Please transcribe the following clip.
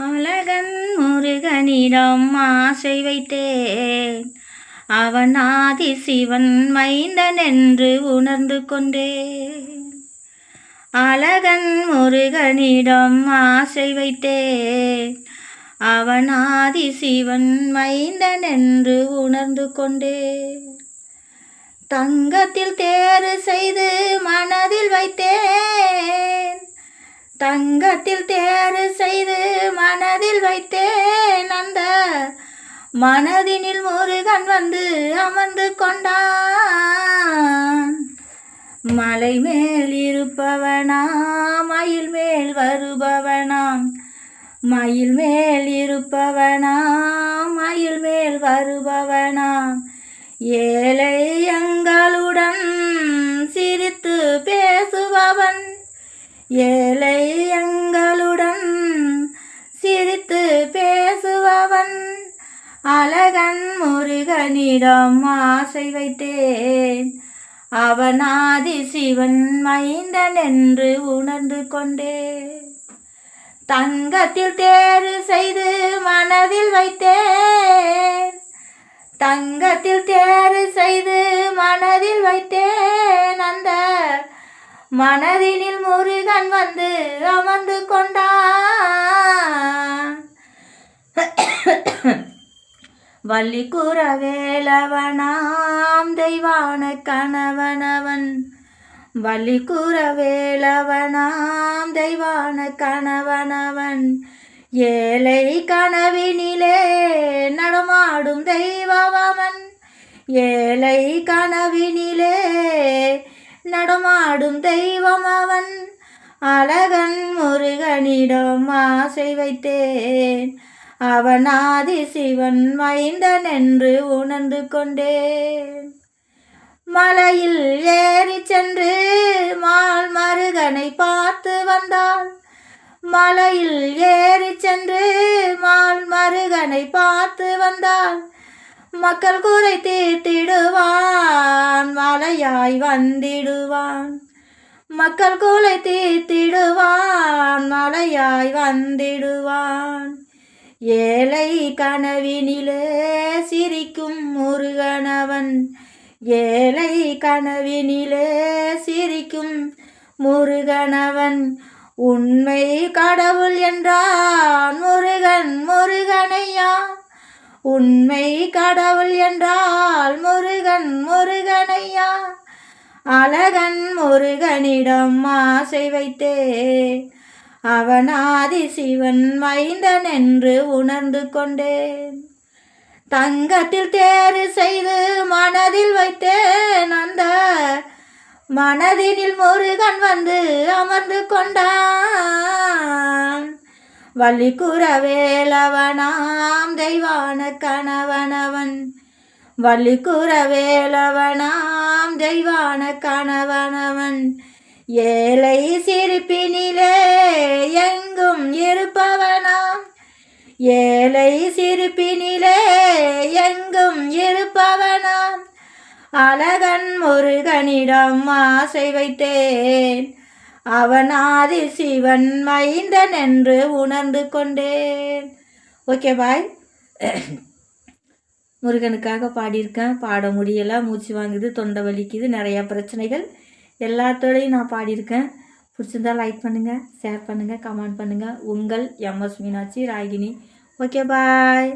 அழகன் முருகனிடம் ஆசை வைத்தேன். அவன் ஆதி சிவன் மைந்தன் என்று உணர்ந்து கொண்டேன். அழகன் முருகனிடம் ஆசை வைத்தேன். அவன் ஆதி சிவன் மைந்தன் என்று உணர்ந்து கொண்டேன். தங்கத்தில் தேறு செய்து மனதில் வைத்தேன். தங்கத்தில் தேறு செய்து வைத்தேன் அந்த மனதினில் முருகன் வந்து அமர்ந்து கொண்டான். மலை மேல் இருப்பவனாம் மயில் மேல் வருபவனாம். மயில் மேல் இருப்பவனாம் மயில் மேல் வருபவனாம். ஏழை எங்களுடன் சிரித்து பேசுபவன். ஏழை எங்களுடன் நான் முருகனிடம் ஆசை வைத்தேன். அவனாதி சிவன் மைந்தன் என்று உணர்ந்து கொண்டேன். தங்கத்தில் தேறு செய்து மனதில் வைத்தேன். தங்கத்தில் தேறு செய்து மனதில் வைத்தேன். அந்த மனதினில் முருகன் வந்து அமர்ந்து கொண்டான். வள்ளி கூற வேலவனாம் தெய்வான கணவனவன். வள்ளி கூற வேலவனாம் தெய்வான கணவனவன். ஏழை கனவினிலே நடமாடும் தெய்வமன் ஏழை கனவினிலே நடமாடும் தெய்வம் அவன் அழகன் முருகனிடம் ஆசை வைத்தேன். அவனாதி சிவன் மைந்தன் என்று உணர்ந்து கொண்டேன். மலையில் ஏறி சென்று மால் மருகனை பார்த்து வந்தாள் மலையில் ஏறி சென்று மால் மருகனை பார்த்து வந்தாள் மக்கள் குறை தீர்த்திடுவான் மலையாய் வந்திடுவான். மக்கள் குலை தீர்த்திடுவான் மலையாய் வந்திடுவான். ஏழை கனவினிலே சிரிக்கும் முருகனவன். ஏழை கனவினிலே சிரிக்கும் முருகனவன். உண்மை கடவுள் என்றான் முருகன் முருகனையா? உண்மை கடவுள் என்றால் முருகன் முருகனையா? அழகன் முருகனிடம் ஆசை வைத்தே அவனாதி சிவன் மைந்தன் என்று உணர்ந்து கொண்டேன். தங்கத்தில் தேறு செய்து மனதில் வைத்தேன். அந்த மனதினில் முருகன் வந்து அமர்ந்து கொண்டான். வள்ளி குறவேலவனாம் தெய்வான கணவனவன். வள்ளி குறவேலவனாம் தெய்வான கணவனவன். ஏழை சிரிப்பினிலே ஏழை சிறுப்பினிலே எங்கும் இருப்பவனாம். அழகன் முருகனிடம் ஆசை வைத்தேன். அவனாதி சிவன் மைந்தன் என்று உணர்ந்து கொண்டேன். Okay bye. முருகனுக்காக பாடியிருக்கேன். பாட முடியலை மூச்சு வாங்குது தொண்டை வலிக்குது நிறையா பிரச்சனைகள். எல்லாத்தோடையும் நான் பாடியிருக்கேன். பிடிச்சிருந்தால் லைக் பண்ணுங்கள் ஷேர் பண்ணுங்கள் கமெண்ட் பண்ணுங்கள் உங்கள் M S Meenakshi Ragini. Okay bye